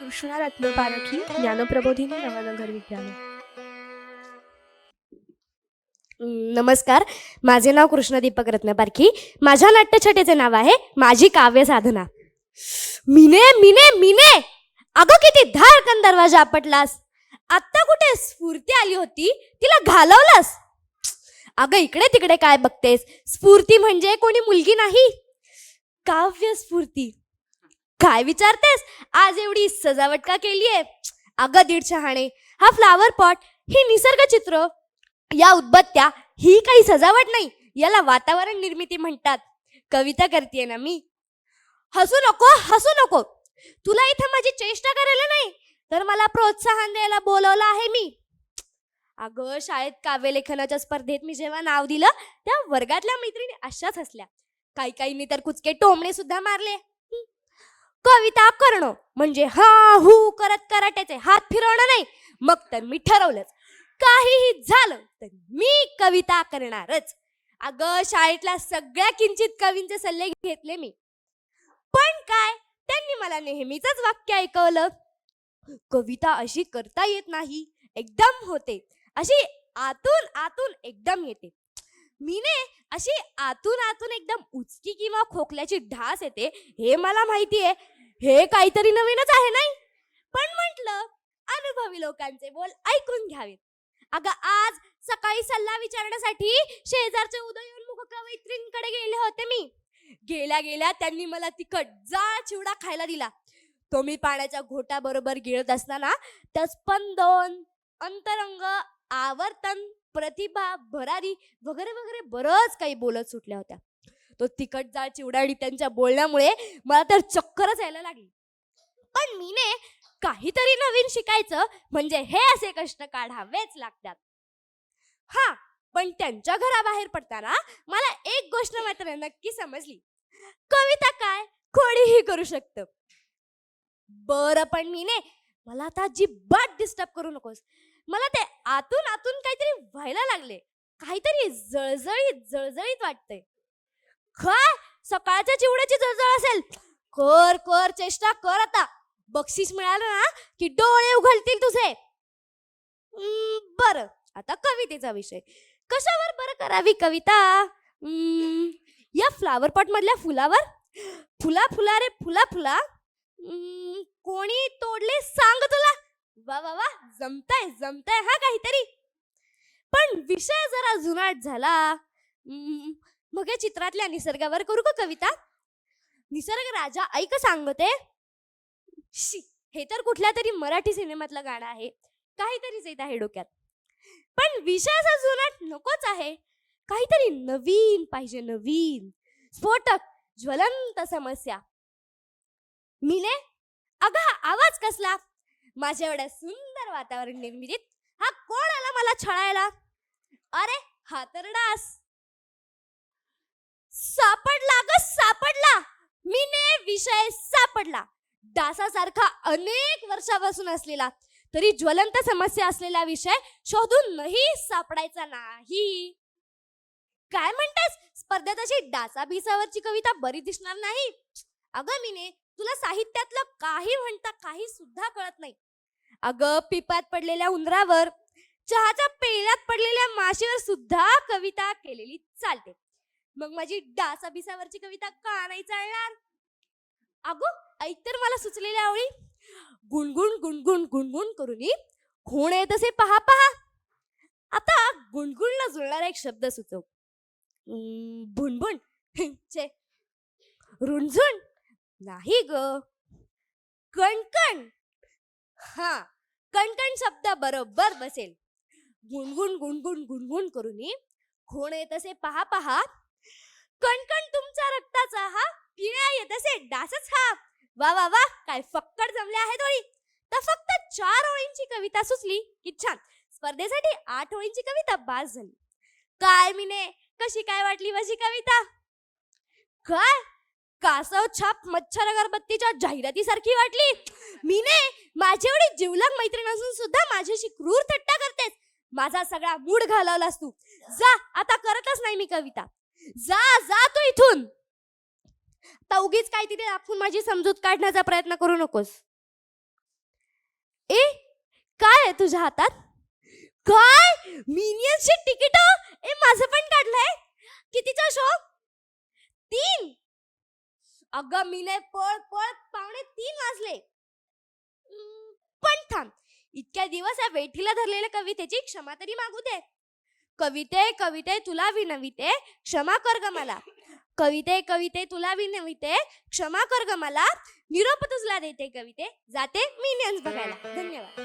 कृष्णारत्न पारखी ज्ञानप्रबोधिनी नवनगर विद्यालय. नमस्कार. माझे नाव कृष्ण दीपक रत्नपारखी. माझ्या नाट्यछटेचे नाव आहे माझी काव्य साधना. मिने मिने मिने! अगं किती धारकन दरवाजा आपटलास. आत्ता कुठे स्फूर्ती आली होती? तिला घालवलास? अगं इकडे तिकडे काय बघतेस? स्फूर्ती म्हणजे कोणी मुलगी नाही. काव्य स्फूर्ती काय विचारतेस? आज एवढी सजावट का केलीये अगं दीड शहाणे हा फ्लावर पॉट ही निसर्ग चित्र या उदबत्त्या ही काही सजावट नाही. याला वातावरण निर्मिती म्हणतात. कविता करते ना मी. हसू नको हसू नको. तुला इथं माझी चेष्टा करायला नाही तर मला प्रोत्साहन द्यायला बोलवलं आहे मी. अगं शाळेत काव्यलेखनाच्या स्पर्धेत मी जेव्हा नाव दिलं त्या वर्गातल्या मैत्रिणी अशाच हसल्या. काही काहींनी तर कुचके टोमणे सुद्धा मारले. कविता करणं म्हणजे हा हू करत कराट्याचे हात फिरवणं नाही. मग तर मी ठरवलंच. काहीही झालं तर मी कविता करणारच. अगं शाळेतल्या सगळ्या किंचित कवींचे सल्ले घेतले मी. पण काय? त्यांनी मला नेहमीच वाक्य ऐकवलं. कविता अशी करता येत नाही. एकदम होते. अशी आतून आतून एकदम येते. मीने अशी आतून आतून एकदम उचकी किंवा खोकल्याची ढास येते हे मला माहितीये. हे काहीतरी नवीनच आहे नाही? पण म्हटलं अनुभवी लोकांचे बोल ऐकून घ्यावेत. अगं आज सकाळी सल्ला विचारण्यासाठी शेजारचे उदयोन्मुख कवयित्रींकडे गेले होते मी. गेल्या गेल्या त्यांनी मला तिखट जाळ चिवडा खायला दिला. तो मी पाण्याच्या घोटाबरोबर गिळत असताना त्यात स्पंदन अंतरंग आवर्तन प्रतिभा भरारी वगैरे वगैरे बरंच काही बोलत सुटल्या होत्या. तो तिखट जाळ चिवडाडी त्यांच्या बोलण्यामुळे मला तर चक्करच यायला लागली. पण मीने काहीतरी नवीन शिकायचं म्हणजे हे असे कष्ट काढावेच लागतात. हा पण त्यांच्या घराबाहेर पडताना मला एक गोष्ट मात्र नक्की समजली. कविता काय कोणीही करू शकत. बर पण मीने मला आता अजिबात डिस्टर्ब करू नकोस. मला ते आतून आतून काहीतरी व्हायला लागले. काहीतरी जळजळीत जळजळीत वाटते काय? सकाळच्या चिवड्याची जळजळ असेल. कर कर चेष्टा कर आता. बक्षीस मिळालं ना की डोळे उघडतील तुझे. बर. आता कवितेचा विषय. कशावर बरं करावी कविता? या फ्लावर पॉट मधल्या फुलावर? फुला फुला रे फुला फुला. कोणी तोडले सांग तुला. वा वा वा जमताय जमताय हा काहीतरी. पण विषय जरा जुनाट झाला. मग या चित्रातल्या निसर्गावर करू का कविता? निसर्ग राजा ऐक सांगते. शी हे तर कुठल्या तरी मराठी सिनेमातलं गाणं आहे. काहीतरीच येत आहे डोक्यात. पण विषय असा जुनाट नकोच आहे. काहीतरी नवीन पाहिजे नवीन. स्फोटक ज्वलंत समस्या. मिले अगं आवाज कसला? माझ्या एवढ्या सुंदर वातावरण निर्मितीत हा कोण आला मला छळायला? अरे हा तर डास. सापडला ग सापडला. मी ने विषय सापडला. डासासारखा अनेक वर्षापासून असलेला तरी ज्वलंत समस्या असलेला विषय शोधून नाही सापडायचा नाही. काय म्हणतेस? स्पर्धेत अशी डासा भिसावरची कविता बरी दिसणार नाही? अगं मीने तुला साहित्यातलं काही म्हणता काही सुद्धा कळत नाही. अगं पिपात पडलेल्या उंदरावर चहाच्या पेल्यात पडलेल्या माशीवर सुद्धा कविता केलेली चालते. मग माझी डासा बिसावरची कविता का नाही चालणार? अगो ऐक मला सुचलेल्या आवळी. गुणगुण गुणगुण गुणगुण करून खूण येत असे पहा पहा. आता गुणगुणला जुळणारा एक शब्द सुचव. भुणभुण छे रुणझुण नाही ग. कणकण. हा कणकण शब्द बरोबर बसेल. गुणगुण गुणगुण गुणगुण करून कोण येत असे पहा पहा. कणकण तुमच्या रक्ताचा हा पिण्या येत असे डासच हा. वा वा वा काय फक्कड जमले आहेत ओळी. तर फक्त चार ओळींची कविता सुचली. की छान. स्पर्धेसाठी आठ ओळींची कविता बास झाली. काय मिने कशी काय वाटली माझी कविता? काय? कासव छाप मच्छर अगरबत्तीच्या जाहिरातीसारखी वाटली. मीने माझी एवढी जिवलग मैत्रीण असून सुद्धा माझ्याशी क्रूर थट्टा करतेस. माझा सगळा मूड घालवलास तू. जा आता करतच नाही मी कविता. जा जा तू इथून. आता उगीच काय तिथे दाखवून माझी समजूत काढण्याचा प्रयत्न करू नकोस. ए काय आहे तुझ्या हातात? काय? मिनियन्सची तिकीट? ए माझं पण काढलंय. कितीचा शो? अगं मीने पळ पळ पावणे तीन वाजले. पण थांब. इतक्या दिवस या वेठीला धरलेल्या कवितेची क्षमा तरी मागू दे. कविते कविते तुला विनविते क्षमा कर ग मला. कविते कविते तुला विनविते क्षमा कर ग मला. निरोप तुझला देते कविते. जाते मिनियन्स बघायला. धन्यवाद.